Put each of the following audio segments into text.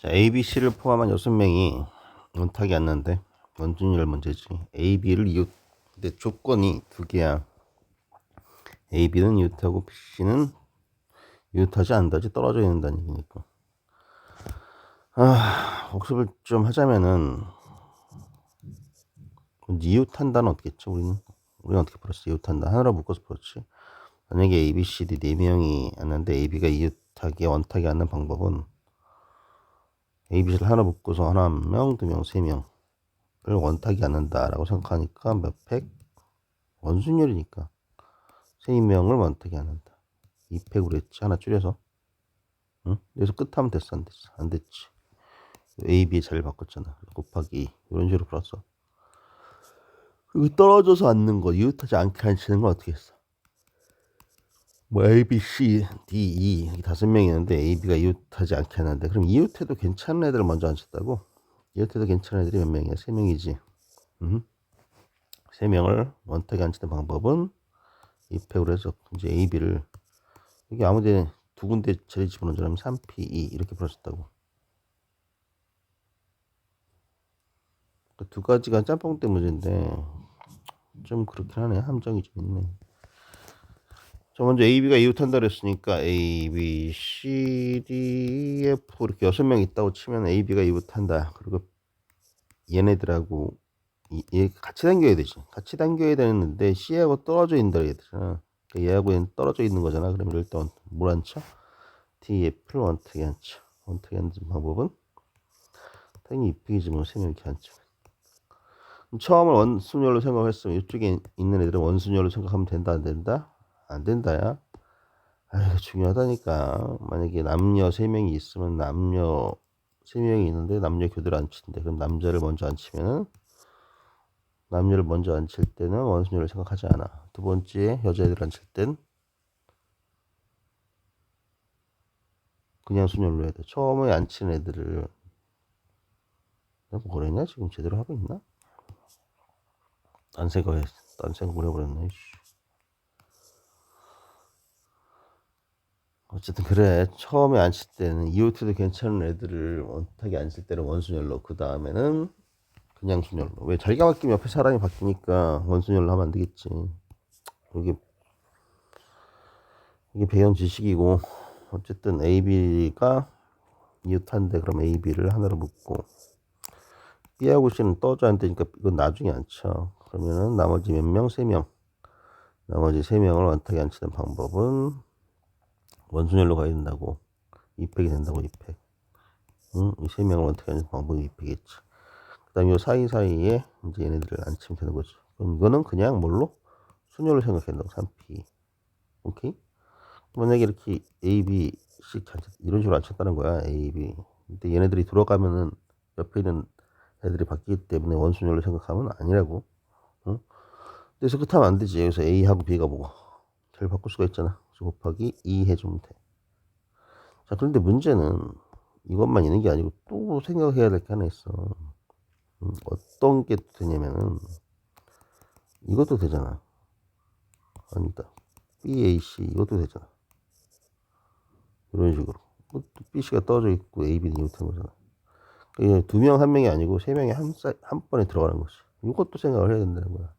자, A, B, C를 포함한 여섯 명이 원탁이 왔는데 원준열 문제지. A, B를 이웃 근데 조건이 두 개야. A, B는 이웃하고 B, C는 이웃하지 않다지 떨어져 있는다는 얘기니까. 아, 복습을 좀 하자면은 이웃한다는 어떻게 했죠? 우리는 우리는 어떻게 풀었어? 이웃한다 하나로 묶어서 풀었지. 만약에 A, B, C, D 네 명이 왔는데 A, B가 이웃하기 원탁이 않는 방법은 A, B, C를 하나 묶고서 하나 한 명, 두 명, 세 명을 원탁이 않는다라고 생각하니까 몇 팩? 원순열이니까 세 명을 원탁이 않는다. 2팩으로 했지? 하나 줄여서. 응? 여기서 끝하면 됐어. 안 됐어? 안 됐지. A, B 잘 바꿨잖아. 곱하기 이런 식으로 풀었어. 그리고 떨어져서 앉는 거 이웃하지 않게 앉히는 건 어떻게 했어 뭐 A, B, C, D, E 다섯 명이 있는데 A, B가 이웃하지 않게 하는데 그럼 이웃해도 괜찮은 애들을 먼저 앉혔다고? 이웃해도 괜찮은 애들이 몇 명이야? 세 명이지. 음. 세 명을 원탁에 앉히는 방법은 이팩으로 해서 이제 A, B를 여기 아무데 두 군데 자리 집어넣은 사람이 3P, 2 이렇게 풀어졌다고. 그 두 가지가 짬뽕 때 문제인데 좀 그렇긴 하네. 함정이 좀 있네. 자, 먼저 A, B가 이웃한다 그랬으니까 A, B, C, D, F 이렇게 여섯 명 있다고 치면 A, B가 이웃한다. 그리고 얘네들하고 이, 얘 같이 당겨야 되지. 같이 당겨야 되는데 C하고 떨어져 있는다 되잖아. 그러니까 얘하고 얘는 떨어져 있는 거잖아. 그러면 일단 뭘 앉혀? D, F를 원탁에 앉혀. 원탁에 앉는 방법은 당연히 이쁘게지 뭐 세명 이렇게 앉혀. 처음을 원순열로 생각했으면 이쪽에 있는 애들은 원순열로 생각하면 된다 안 된다? 안 된다야. 아, 중요하다니까. 만약에 남녀 세 명이 있으면 남녀 세 명이 있는데 남녀 교대를 앉히는데 그럼 남자를 먼저 앉히면은 남녀를 먼저 앉힐 때는 원순열을 생각하지 않아. 두 번째 여자애들 앉힐 땐 그냥 순열로 해야 돼. 처음에 앉힌 애들을 내가 뭐 그랬냐? 지금 제대로 하고 있나? 딴 생각해, 딴 생각을 해버렸네. 이씨. 어쨌든 그래. 처음에 앉힐 때는 이웃해도 괜찮은 애들을 원탁에 앉힐 때는 원순열로 그 다음에는 그냥 순열로. 왜 자기가 바뀌면 옆에 사람이 바뀌니까 원순열로 하면 안 되겠지. 이게 이게 배운 지식이고. 어쨌든 A, B가 이웃한데 그럼 A, B를 하나로 묶고. B하고 C는 떠져 앉으니까 이건 나중에 앉혀 그러면은 나머지 몇 명? 세 명. 나머지 세 명을 원탁에 앉히는 방법은 원순열로 가야 된다고. 2팩이 된다고 2팩 응? 이 세 명을 어떻게 하는 방법이 2팩이겠지. 그 다음에 요 사이사이에 이제 얘네들을 앉히면 되는 거지. 그럼 이거는 그냥 뭘로? 순열로 생각해야 된다고 3P 오케이? 만약에 이렇게 A, B, C 이런 식으로 앉혔다는 거야 A, B. 근데 얘네들이 들어가면은 옆에 있는 애들이 바뀌기 때문에 원순열로 생각하면 아니라고. 응? 그래서 끝하면 안 되지. 여기서 A하고 B가 뭐고 잘 바꿀 수가 있잖아 곱하기 2 해주면 돼. 자, 그런데 문제는 이것만 있는 게 아니고 또 생각해야 될 게 하나 있어. 음, 어떤 게 되냐면은 이것도 되잖아. 아니다. BAC 이것도 되잖아. 이런 식으로. BC가 떠져 있고 AB는 이렇게 거잖아. 두 명, 한 명이 아니고 세 명이 한, 사, 한 번에 들어가는 거지. 이것도 생각을 해야 된다는 거야.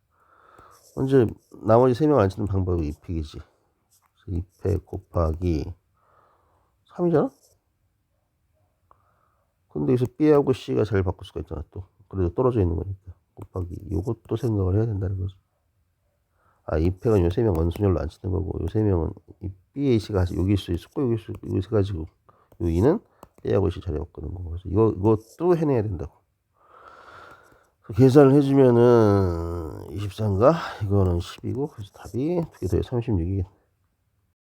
먼저 나머지 세 명 안 치는 방법이 이픽이지. 2팩 곱하기 3이잖아? 근데 여기서 B하고 C가 잘 바꿀 수가 있잖아 또. 그래도 떨어져 있는 거니까. 곱하기. 요것도 생각을 해야 된다는 거지. 아 2팩은 요세 명 원순열로 안 치는 거고 요 세 명은 이 B, A, C가 여기 있을 수 있고 여기 있을 수 여기 있어가지고 요 2는 B하고 C 자리 바꾸는 거고. 그래서 이거, 이것도 해내야 된다고. 계산을 해주면은 24인가? 이거는 10이고 그래서 답이 두개 더해 36이겠네